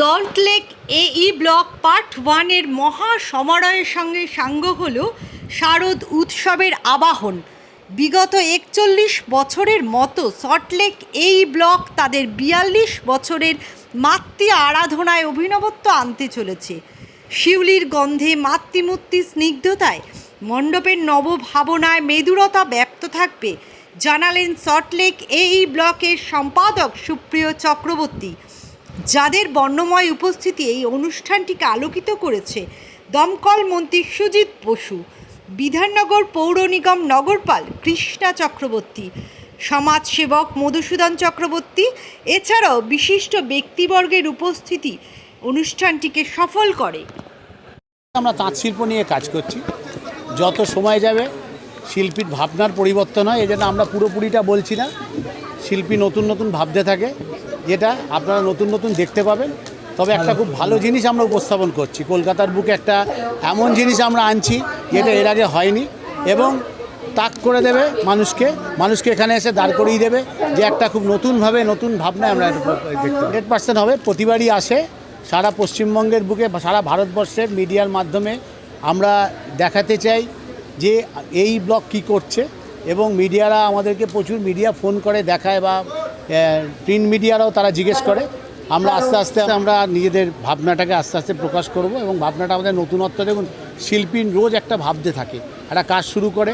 সল্টলেক এই block part ওয়ানের মহা সমারোহের সঙ্গে সাঙ্গ হল শারদ উৎসবের আবাহন। বিগত একচল্লিশ বছরের মতো সল্টলেক এই ব্লক তাদের বিয়াল্লিশ বছরের মাতৃ আরাধনায় অভিনবত্ব আনতে চলেছে। শিউলির গন্ধে মাতৃমূর্তি স্নিগ্ধতায় মণ্ডপের নবভাবনায় মেদুরতা ব্যক্ত থাকবে, জানালেন সল্টলেক এই ব্লকের সম্পাদক সুপ্রিয় চক্রবর্তী। যাদের বর্ণময় উপস্থিতি এই অনুষ্ঠানটিকে আলোকিত করেছে দমকল মন্ত্রী সুজিত বসু, বিধাননগর পৌর নিগম নগরপাল কৃষ্ণা চক্রবর্তী, সমাজসেবক মধুসূদন চক্রবর্তী, এছাড়াও বিশিষ্ট ব্যক্তিবর্গের উপস্থিতি অনুষ্ঠানটিকে সফল করে। আমরা তাঁত শিল্প নিয়ে কাজ করছি। যত সময় যাবে, শিল্পীর ভাবনার পরিবর্তন হয় এই আমরা পুরোপুরিটা বলছি না। শিল্পী নতুন নতুন ভাবতে থাকে। যেটা আপনারা নতুন নতুন দেখতে পাবেন। তবে একটা খুব ভালো জিনিস আমরা উপস্থাপন করছি। কলকাতার বুকে একটা এমন জিনিস আমরা আনছি, যেটা এর আগে হয়নি এবং তাক করে দেবে মানুষকে। মানুষকে এখানে এসে দাঁড় করিয়ে দেবে যে একটা খুব নতুনভাবে নতুন ভাবনায় আমরা হান্ড্রেড পার্সেন্ট হবে। প্রতিবারই আসে। সারা পশ্চিমবঙ্গের বুকে সারা ভারতবর্ষের মিডিয়ার মাধ্যমে আমরা দেখাতে চাই যে এই ব্লক কি করছে এবং মিডিয়ারা আমাদেরকে প্রচুর মিডিয়া ফোন করে দেখায় বা প্রিন্ট মিডিয়ারাও তারা জিজ্ঞেস করে। আমরা আস্তে আস্তে আমরা নিজেদের ভাবনাটাকে আস্তে আস্তে প্রকাশ করব এবং ভাবনাটা আমাদের নতুনত্ব দেখুন, শিল্পী রোজ একটা ভাবতে থাকে। একটা কাজ শুরু করে,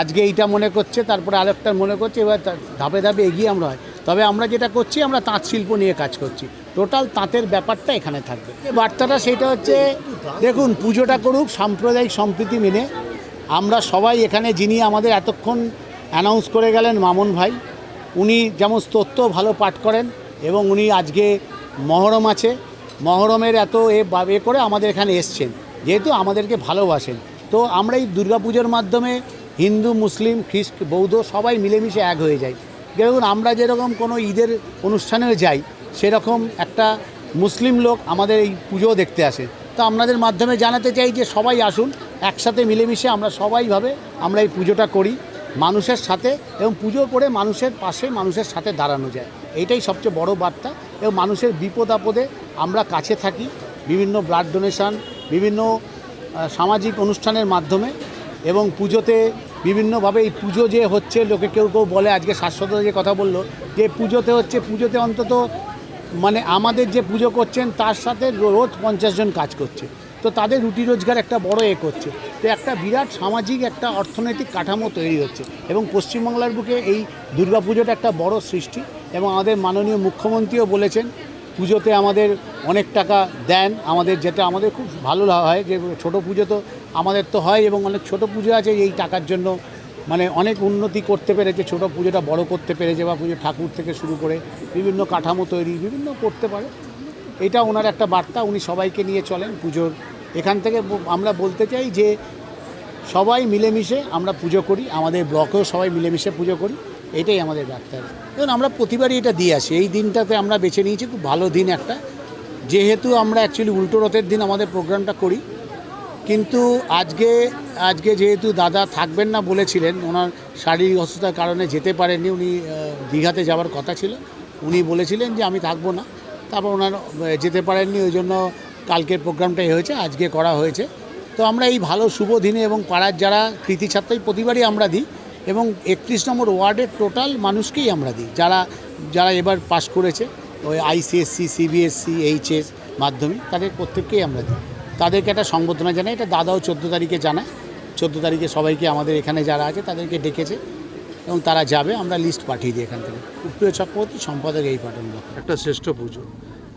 আজকে এইটা মনে করছে, তারপরে আরেকটা মনে করছে, এবার ধাপে ধাপে এগিয়ে আমরা হয়। তবে আমরা যেটা করছি, আমরা তাঁত শিল্প নিয়ে কাজ করছি। টোটাল তাঁতের ব্যাপারটা এখানে থাকবে। বার্তাটা সেটা হচ্ছে, দেখুন, পুজোটা করুক, সাম্প্রদায়িক সম্প্রীতি মেনে। আমরা সবাই এখানে যিনি আমাদের এতক্ষণ অ্যানাউন্স করে গেলেন মামুন ভাই উনি যেমন স্তোত্র ভালো পাঠ করেন এবং উনি আজকে মহরম আছে, মহরমের এত এ এ করে আমাদের এখানে এসছেন, যেহেতু আমাদেরকে ভালোবাসেন। তো আমরা এই দুর্গাপুজোর মাধ্যমে হিন্দু, মুসলিম, খ্রিস্ট, বৌদ্ধ সবাই মিলেমিশে এক হয়ে যাই। দেখুন, আমরা যেরকম কোনো ঈদের অনুষ্ঠানেও যাই, সেরকম একটা মুসলিম লোক আমাদের এই পুজো দেখতে আসে। তো আপনাদের মাধ্যমে জানাতে চাই যে সবাই আসুন, একসাথে মিলেমিশে আমরা সবাইভাবে আমরা এই পুজোটা করি। মানুষের সাথে এবং পুজো করে মানুষের পাশে মানুষের সাথে দাঁড়ানো যায়। এইটাই সবচেয়ে বড় বার্তা এবং মানুষের বিপদ আপদে আমরা কাছে থাকি। বিভিন্ন ব্লাড ডোনেশন বিভিন্ন সামাজিক অনুষ্ঠানের মাধ্যমে এবং পুজোতে বিভিন্নভাবে এই পুজো যে হচ্ছে, লোকে কেউ কেউ বলে, আজকে শাশ্বত যে কথা বলল, যে পুজোতে হচ্ছে, পুজোতে অন্তত মানে আমাদের যে পুজো করছেন, তার সাথে রোজ পঞ্চাশ জন কাজ করছে। তো তাদের রুটি রোজগার একটা বড় এ করছে। তো একটা বিরাট সামাজিক, একটা অর্থনৈতিক কাঠামো তৈরি হচ্ছে এবং পশ্চিমবাংলার বুকে এই দুর্গাপুজোটা একটা বড় সৃষ্টি এবং আমাদের মাননীয় মুখ্যমন্ত্রীও বলেছেন, পুজোতে আমাদের অনেক টাকা দেন। আমাদের যেটা আমাদের খুব ভালো হয় যে ছোট পুজো তো আমাদের তো হয় এবং অনেক ছোট পুজো আছে, এই টাকার জন্য মানে অনেক উন্নতি করতে পেরেছে, ছোট পুজোটা বড় করতে পেরেছে বা পুজো ঠাকুর থেকে শুরু করে বিভিন্ন কাঠামো তৈরি, বিভিন্ন করতে পারে। এটা ওনার একটা বার্তা, উনি সবাইকে নিয়ে চলেন পুজোর। এখান থেকে আমরা বলতে চাই যে সবাই মিলেমিশে আমরা পুজো করি, আমাদের ব্লকেও সবাই মিলেমিশে পুজো করি, এটাই আমাদের বার্তা। দেখুন, আমরা প্রতিবারই এটা দিয়ে আসি। এই দিনটাতে আমরা বেছে নিয়েছি খুব ভালো দিন একটা। যেহেতু আমরা অ্যাকচুয়ালি উল্টো রথের দিন আমাদের প্রোগ্রামটা করি, কিন্তু আজকে আজকে যেহেতু দাদা থাকবেন না বলেছিলেন, ওনার শারীরিক অসুস্থতার কারণে যেতে পারেননি, উনি দীঘাতে যাওয়ার কথা ছিল। উনি বলেছিলেন যে আমি থাকব না। তারপর ওনার যেতে পারেননি, ওই জন্য কালকের প্রোগ্রামটাই হয়েছে, আজকে করা হয়েছে। তো আমরা এই ভালো শুভ দিনে এবং পাড়ার যারা কৃতি ছাত্রই প্রতিবারই আমরা দিই এবং একত্রিশ নম্বর ওয়ার্ডের টোটাল মানুষকেই আমরা দিই, যারা যারা এবার পাশ করেছে, ওই আইসিএসসি সিবিএসসি এইচএস মাধ্যমিক, তাদের প্রত্যেককেই আমরা দিই। তাদেরকে একটা সংবর্ধনা জানাই, এটা দাদাও চোদ্দ তারিখে জানায়, চোদ্দ তারিখে সবাইকে আমাদের এখানে যারা আছে তাদেরকে ডেকেছে। এবং তারা যাবে, আমরা লিস্ট পাঠিয়ে দিই এখান থেকে। উপ্রিয় চক্রবর্তী সম্পাদক এই পাঠান একটা শ্রেষ্ঠ পুজো।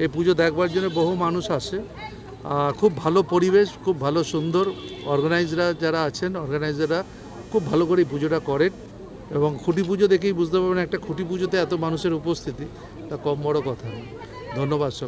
এই পুজো দেখবার জন্য বহু মানুষ আসে। খুব ভালো পরিবেশ, খুব ভালো সুন্দর। অর্গানাইজরা যারা আছেন অর্গানাইজাররা খুব ভালো করে পুজোটা করেন। এবং খুঁটি পুজো দেখেই বুঝতে পারবেন, একটা খুঁটি পুজোতে এত মানুষের উপস্থিতি, তা কম বড় কথা ধন্যবাদ সব